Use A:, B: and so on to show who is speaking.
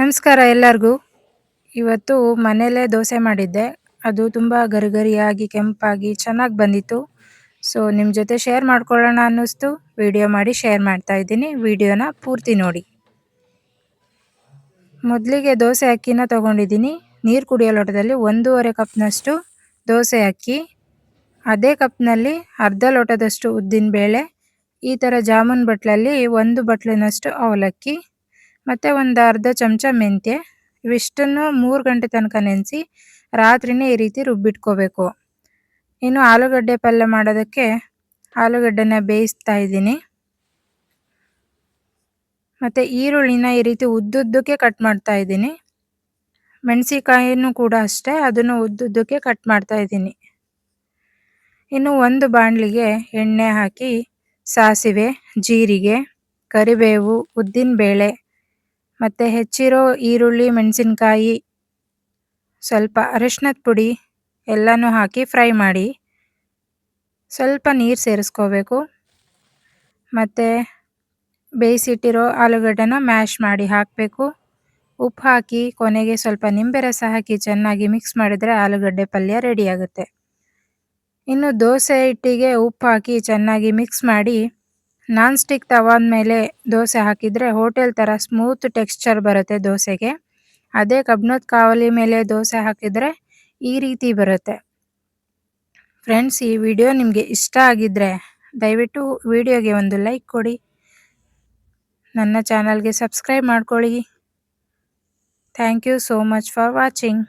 A: ನಮಸ್ಕಾರ ಎಲ್ಲರಿಗೂ. ಇವತ್ತು ಮನೆಯಲ್ಲೇ ದೋಸೆ ಮಾಡಿದ್ದೆ. ಅದು ತುಂಬ ಗರಿಗರಿಯಾಗಿ, ಕೆಂಪಾಗಿ ಚೆನ್ನಾಗಿ ಬಂದಿತ್ತು. ಸೊ ನಿಮ್ಮ ಜೊತೆ ಶೇರ್ ಮಾಡ್ಕೊಳ್ಳೋಣ ಅನ್ನಿಸ್ತು. ವಿಡಿಯೋ ಮಾಡಿ ಶೇರ್ ಮಾಡ್ತಾ ಇದ್ದೀನಿ. ವಿಡಿಯೋನ ಪೂರ್ತಿ ನೋಡಿ. ಮೊದಲಿಗೆ ದೋಸೆ ಅಕ್ಕಿನ ತೊಗೊಂಡಿದ್ದೀನಿ. ನೀರು ಕುಡಿಯೋ ಲೋಟದಲ್ಲಿ ಒಂದೂವರೆ ಕಪ್ನಷ್ಟು ದೋಸೆ ಅಕ್ಕಿ. ಅದೇ ಕಪ್ನಲ್ಲಿ ಅರ್ಧ ಲೋಟದಷ್ಟು ಉದ್ದಿನ ಬೇಳೆ. ಈ ಥರ ಜಾಮೂನ್ ಬಟ್ಲಲ್ಲಿ ಒಂದು ಬಟ್ಲಿನಷ್ಟು ಅವಲಕ್ಕಿ. ಮತ್ತು ಒಂದು ಅರ್ಧ ಚಮಚ ಮೆಂತ್ಯ ಇವಿಷ್ಟನ್ನು ಮೂರು ಗಂಟೆ ತನಕ ನೆನೆಸಿ ರಾತ್ರಿನೇ ಈ ರೀತಿ ರುಬ್ಬಿಟ್ಕೋಬೇಕು. ಇನ್ನು ಆಲೂಗಡ್ಡೆ ಪಲ್ಯ ಮಾಡೋದಕ್ಕೆ ಆಲೂಗಡ್ಡೆನ ಬೇಯಿಸ್ತಾ ಇದ್ದೀನಿ. ಮತ್ತು ಈರುಳ್ಳಿನ ಈ ರೀತಿ ಉದ್ದುದ್ದಕ್ಕೆ ಕಟ್ ಮಾಡ್ತಾ ಇದ್ದೀನಿ. ಮೆಣಸಿಕಾಯಿನೂ ಕೂಡ ಅಷ್ಟೇ, ಅದನ್ನು ಉದ್ದುದ್ದಕ್ಕೆ ಕಟ್ ಮಾಡ್ತಾ ಇದ್ದೀನಿ. ಇನ್ನು ಒಂದು ಬಾಣಲಿಗೆ ಎಣ್ಣೆ ಹಾಕಿ, ಸಾಸಿವೆ, ಜೀರಿಗೆ, ಕರಿಬೇವು, ಉದ್ದಿನಬೇಳೆ ಮತ್ತು ಹೆಚ್ಚಿರೋ ಈರುಳ್ಳಿ, ಮೆಣಸಿನಕಾಯಿ, ಸ್ವಲ್ಪ ಅರಿಶಿನದ ಪುಡಿ ಎಲ್ಲನೂ ಹಾಕಿ ಫ್ರೈ ಮಾಡಿ ಸ್ವಲ್ಪ ನೀರು ಸೇರಿಸ್ಕೋಬೇಕು. ಮತ್ತು ಬೇಯಿಸಿಟ್ಟಿರೋ ಆಲೂಗಡ್ಡೆನ ಮ್ಯಾಶ್ ಮಾಡಿ ಹಾಕಬೇಕು. ಉಪ್ಪು ಹಾಕಿ ಕೊನೆಗೆ ಸ್ವಲ್ಪ ನಿಂಬೆ ರಸ ಹಾಕಿ ಚೆನ್ನಾಗಿ ಮಿಕ್ಸ್ ಮಾಡಿದರೆ ಆಲೂಗಡ್ಡೆ ಪಲ್ಯ ರೆಡಿಯಾಗುತ್ತೆ ಇನ್ನು ದೋಸೆ ಹಿಟ್ಟಿಗೆ ಉಪ್ಪು ಹಾಕಿ ಚೆನ್ನಾಗಿ ಮಿಕ್ಸ್ ಮಾಡಿ ನಾನ್ ಸ್ಟಿಕ್ ತವಾದ ಮೇಲೆ ದೋಸೆ ಹಾಕಿದರೆ ಹೋಟೆಲ್ ಥರ ಸ್ಮೂತ್ ಟೆಕ್ಸ್ಚರ್ ಬರುತ್ತೆ ದೋಸೆಗೆ. ಅದೇ ಕಬ್ಬಿಣದ ಕಾವಲಿ ಮೇಲೆ ದೋಸೆ ಹಾಕಿದರೆ ಈ ರೀತಿ ಬರುತ್ತೆ. ಫ್ರೆಂಡ್ಸ್, ಈ ವಿಡಿಯೋ ನಿಮಗೆ ಇಷ್ಟ ಆಗಿದ್ದರೆ ದಯವಿಟ್ಟು ವಿಡಿಯೋಗೆ ಒಂದು ಲೈಕ್ ಕೊಡಿ. ನನ್ನ ಚಾನಲ್ಗೆ ಸಬ್ಸ್ಕ್ರೈಬ್ ಮಾಡ್ಕೊಳ್ಳಿ. Thank you so much for watching.